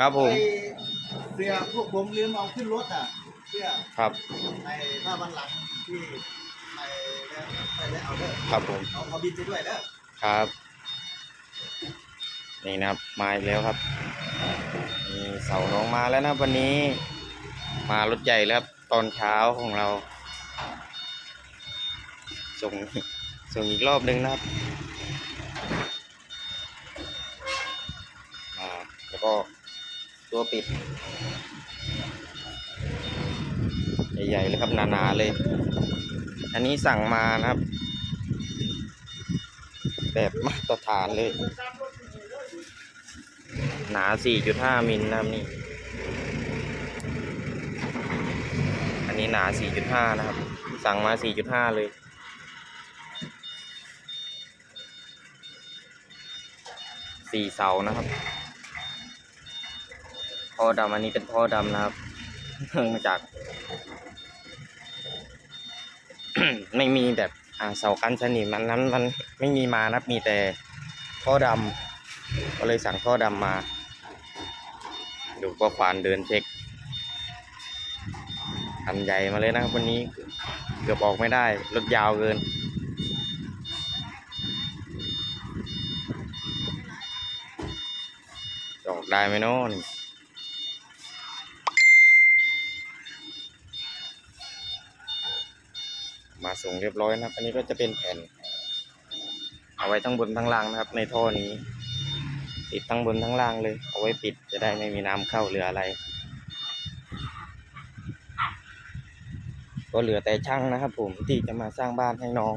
ครับผม ไอ้เสื้อพวกผมลืมเอาขึ้นรถอะเสื้อครับ ไอ้ถ้าวันหลังที่ไปแล้วไปแล้วเอาเด้อครับผม เอาเอาบินไปด้วยเด้อ ครับ นี่นะครับ มาอีกแล้วครับนี่เสาน้องมาแล้วนะครับวันนี้ มารถใหญ่แล้วครับ ตอนเช้าของเรา ส่ง ส่งอีกรอบหนึ่งนะครับมาแล้วก็ ตัวปิด ใหญ่ๆเลยครับหนาๆเลย อันนี้สั่งมานะครับ แบบมาตรฐานเลย หนา 4.5 มิลนะครับนี่ อันนี้หนา 4.5 นะครับ สั่งมา 4.5 เลยสี่เสานะครับ ท่อดำอันนี้เป็นท่อดำนะครับเนื่งมาจาก ไม่มีแบบอ่าเสากันสนิมมันนั้นมันไม่มีมานะครับมีแต่ท่อดำก็เลยสั่งท่อดำมาดูก็ควานเดินเช็คอันใหญ่มาเลยนะครับวันนี้เกือบออกไม่ได้รถยาวเกินจออกได้ไหมโน่นมา ส่งเรียบร้อยนะครับ อันนี้ก็จะเป็นแผ่น เอาไว้ทั้งบนทั้งล่างนะครับ ในท่อนี้ ติดทั้งบนทั้งล่างเลย เอาไว้ปิดจะได้ไม่มีน้ำเข้าเหลืออะไร ก็เหลือแต่ช่างนะครับ ผมที่จะมาสร้างบ้านให้น้อง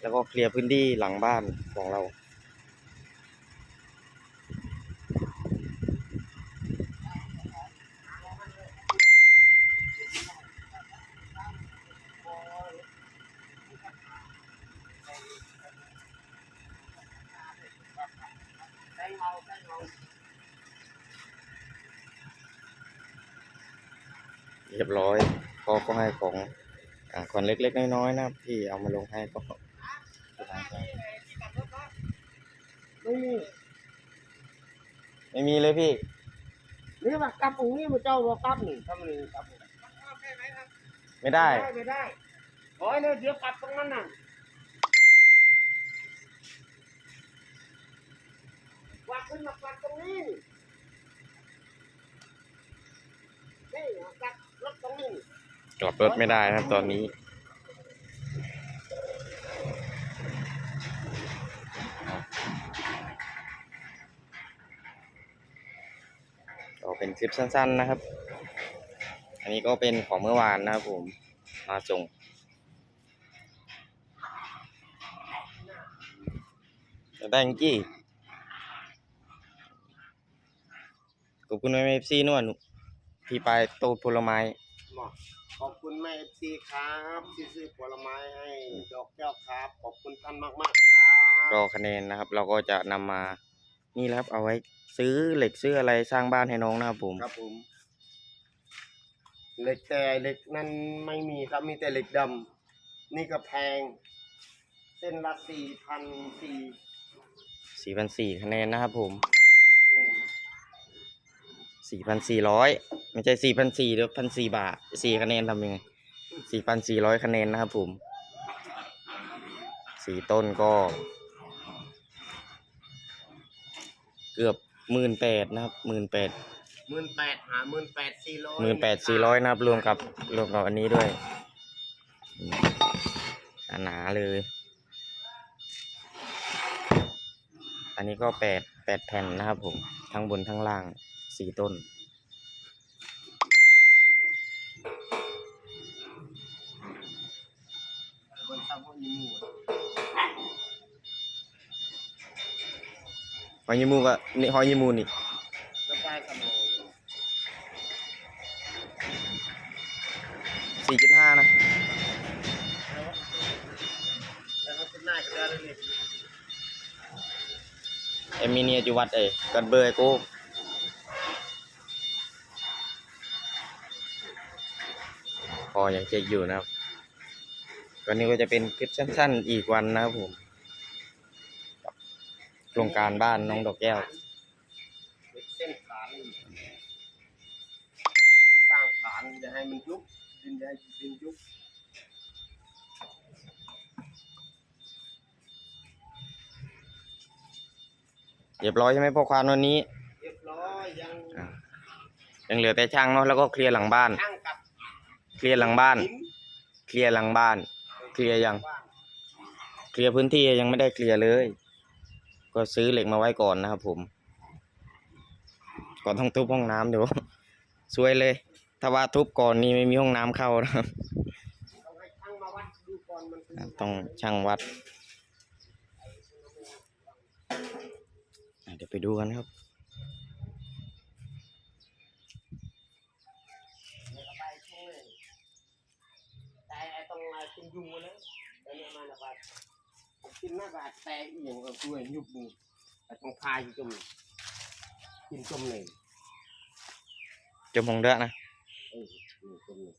แล้วก็เคลียร์พื้นที่หลังบ้านของเรา เรียบร้อยก็ก็ให้ของอ่าคนเล็กๆน้อยๆนะครับที่เอามาลงให้ก็สบายใจไม่มีไม่มีเลยพี่นี่ว่ากลับองค์นี้มันเจ้าว่ากลับนี่ทำไมกลับไม่ได้ไม่ได้ขอให้เลยเดี๋ยวกลับตรงนั้นน่ะว่าขึ้นมากลับตรงนี้นี่กลับ รถตรงนี้กลับรถไม่ได้นะครับตอนนี้ ก็เป็นคลิปสั้นๆนะครับ อันนี้ก็เป็นของเมื่อวานนะครับผมมาส่งได้จริงขอบคุณเอฟซีนวล ที่ไปตูดผลไม้บอกขอบคุณแม่เอฟซีครับที่ซื้อผลไม้ให้ดอกแก้วครับ ขอบคุณท่านมากมากๆครับก็คะแนนนะครับ เราก็จะนำมานี่แหละครับเอาไว้ซื้อเหล็กซื้ออะไรสร้างบ้านให้น้องนะครับผมครับผมเหล็กแต่เหล็กนั้นไม่มีครับมีแต่เหล็กดำนี่ก็แพง เส้นละสี่พันสี่สี่พันสี่คะแนนนะครับผมสี่พันสี่ร้อย ไม่ใช่สี่พันสี่หรือพันสี่บาทสี่คะแนนทำยังไงสี่พันสี่ร้อยคะแนนนะครับผมสี่ต้นก็ เกือบหมื่นแปดนะครับหมื่นแปดหมื่นแปดหาหมื่นแปดสี่ร้อยหมื่นแปดสี่ร้อยนะครับ รวมกับรวมกับอันนี้ด้วยอืมหนาๆเลย อันนี้ก็แปดแปดแผ่นนะครับผม ทั้งบนทั้งล่างสี่ต้น บนทำ หองยีมูหอยยีมูก็นี่หอยยีมูนี่สี่จุดห้านะเอมิเนียจุวัดเอ้กันเบอร์ก้พอยังเช็คอยู่นะครับ วันนี้ก็จะเป็นคลิปสั้น ๆ อีกวันนะครับผมกับโครงการบ้านน้องดอกแก้วเส้นขาวานสร้างฐานจะให้มันยุบดินจะให้ดินยุบเรียบร้อยใช่ไหมพ่อควานวันนี้เรียบร้อยยังอ่ายังเหลือแต่ช่างเนาะแล้วก็เคลียร์หลังบ้าน ช่างกับเคลียร์หลังบ้าน หิน เคลียร์หลังบ้าน เคลียร์ยัง เคลียร์พื้นที่ยังไม่ได้เคลียร์เลย ก็ซื้อเหล็กมาไว้ก่อนนะครับผมก่อนต้องทุบห้องน้ำเดี๋ยวสวยเลย ถ้าว่าทุบก่อนนี่ไม่มีห้องน้ำเข้านะครับต้องช่างวัดดูก่อนมันเป็นอะต้องช่างวัดเดี๋ยวไปดูกันครับ ไปช่วยแต่ ไอ้ตรงไอ้กินยุงมาเลยแต่เนี่ยมาหน้าบ้านผมกินหน้าบ้านแต่อีหยังก็ช่วยยุบมือไอ้ตรงพายอยู่จมกินจมเลยจมหงเด้อนะเออนี่จมเลย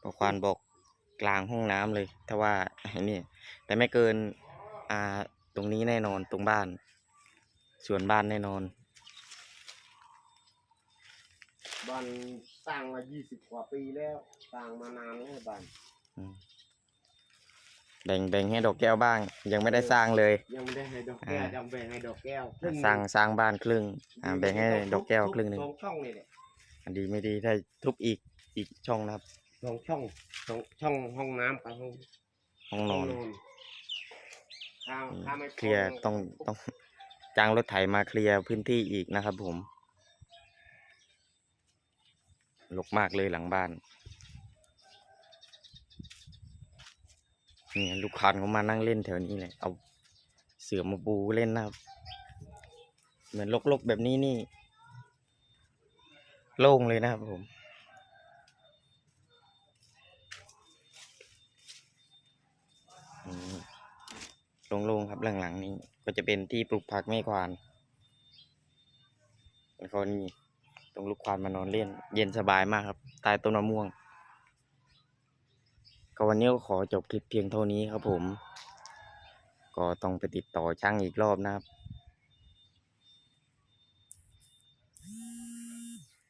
พอควานบอกกลางห้องน้ำเลยถ้าว่าไอ้นี่แต่ไม่เกินอ่าตรงนี้แน่นอนตรงบ้าน ส่วนบ้านแน่นอน บ้านสร้างมายี่สิบกว่าปีแล้วสร้างมานานแล้วบ้านอืมแบ่งแบ่งให้ดอกแก้วบ้าง ยังไม่ได้สร้างเลย ยังไม่ได้ให้ดอกแก้วอ่ายังแบ่งให้ดอกแก้วครึ่หนึ่สร้างสร้างบ้านครึ่งอ่าแบ่งให้ดอกแก้วครึ่งหนึ่งสองช่องนี่แหละอันดีไม่ดีถ้าทุบอีกอีกช่องนะครับสองช่องสองช่องห้องน้ำกับห้องห้องนห้อองนนอนถ้าอืมถ้าไม่พอเคลียร์ต้องต้องจ้างรถไถมาเคลียร์พื้นที่อีกนะครับผม รกมากเลยหลังบ้านนี่ลูกค้าเขามานั่งเล่นแถวนี้เลยเอาเสือมาปูเล่นนะครับ เหมือนลกๆแบบนี้นี่ โล่งเลยนะครับผมอืมโล่งๆครับหลังๆนี้ ก็จะเป็นที่ปลูกผักไม่ควานแล้วก็นี่ ตรงลูกควานมานอนเล่น เย็นสบายมากครับใต้ต้นมะม่วง ก็วันนี้ก็ขอจบคลิปเพียงเท่านี้ครับผม ก็ต้องไปติดต่อช่างอีกรอบนะครับ